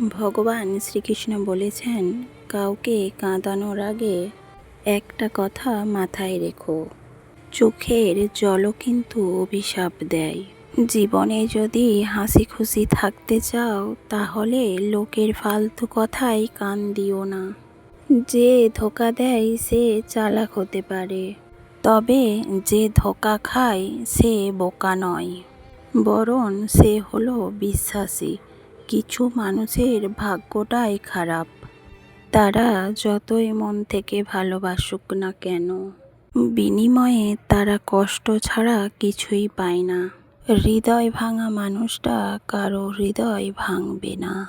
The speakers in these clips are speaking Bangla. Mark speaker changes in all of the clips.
Speaker 1: ভগবান শ্রীকৃষ্ণ বলেছেন, কাউকে কাঁদানোর আগে একটা কথা মাথায় রেখো। চোখের জলও কিন্তু অভিশাপ দেয়। জীবনে যদি হাসি খুশি থাকতে চাও, তাহলে লোকের ফালতু কথায় কান দিও না। যে ধোকা দেয়, সে চালাক হতে পারে। তবে যে ধোকা খায়, সে বোকা নয়। বরং সে হলো বিশ্বাসী। কিছু মানুষের ভাগ্যটাই খারাপ। তারা যতই মন থেকে ভালোবাসুক না কেন, বিনিময়ে তারা কষ্ট ছাড়া কিছুই পায় না। হৃদয় ভাঙা মানুষটা কারও হৃদয় ভাঙবে না।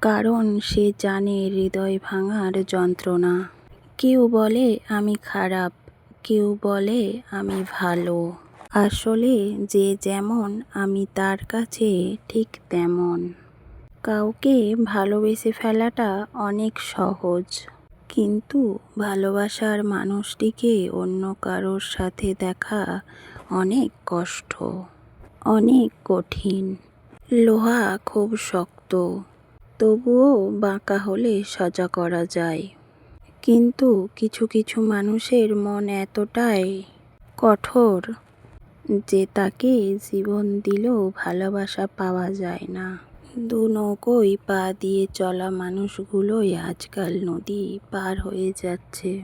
Speaker 1: কারণ সে জানে হৃদয় ভাঙার যন্ত্রণা। কেউ বলে, আমি খারাপ। কেউ বলে, আমি ভালো। আসলে যে যেমন, আমি তার কাছে ঠিক তেমন। কাউকে ভালোবেসে ফেলাটা অনেক সহজ। কিন্তু ভালোবাসার মানুষটিকে অন্য কারোর সাথে দেখা অনেক কষ্ট, অনেক কঠিন। লোহা খুব শক্ত, তবুও বাঁকা হলে সাজা করা যায়। কিন্তু কিছু কিছু মানুষের মন এতটাই কঠোর যে তাকে জীবন দিলেও ভালোবাসা পাওয়া যায় না। দু নৌকোই পা দিয়ে চলা মানুষগুলোই আজকাল নদী পার হয়ে যাচ্ছে।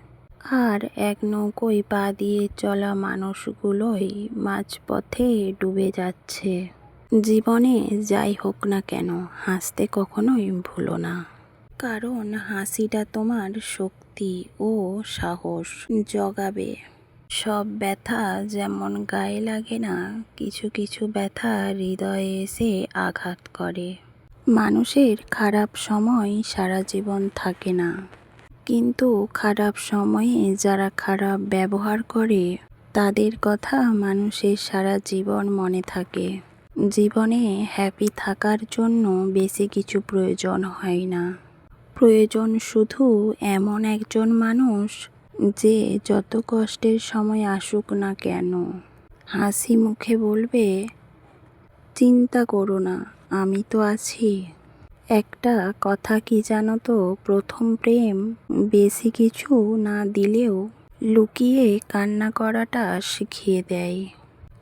Speaker 1: আর এক নৌকোই পা দিয়ে চলা মানুষগুলোই মাঝপথে ডুবে যাচ্ছে। জীবনে যাই হোক না কেন, হাসতে কখনোই ভুলো না। কারণ হাসিটা তোমার শক্তি ও সাহস জগাবে। সব ব্যথা যেমন গায়ে লাগে না, কিছু কিছু ব্যথা হৃদয়ে এসে আঘাত করে। মানুষের খারাপ সময় সারা জীবন থাকে না। কিন্তু খারাপ সময়ে যারা খারাপ ব্যবহার করে, তাদের কথা মানুষের সারা জীবন মনে থাকে। জীবনে হ্যাপি থাকার জন্য বেশি কিছু প্রয়োজন হয় না। প্রয়োজন শুধু এমন একজন মানুষ যে যত কষ্টের সময় আসুক না কেন, হাসি মুখে বলবে, চিন্তা করো না, আমি তো আছি। একটা কথা কি জানো তো, প্রথম প্রেম বেশি কিছু না দিলেও লুকিয়ে কান্না করাটা শিখিয়ে দেয়।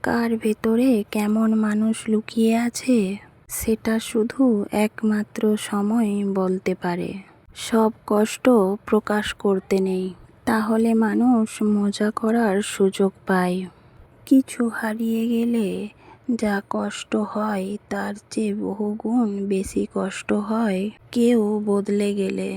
Speaker 1: কার ভেতরে কেমন মানুষ লুকিয়ে আছে, সেটা শুধু একমাত্র সময় বলতে পারে। সব কষ্ট প্রকাশ করতে নেই। তাহলে মানুষ মজা করার সুযোগ পায়। কিছু হারিয়ে গেলে যা কষ্ট হয়, তার চেয়ে বহুগুণ বেশি কষ্ট হয় কেউ বদলে গেলে।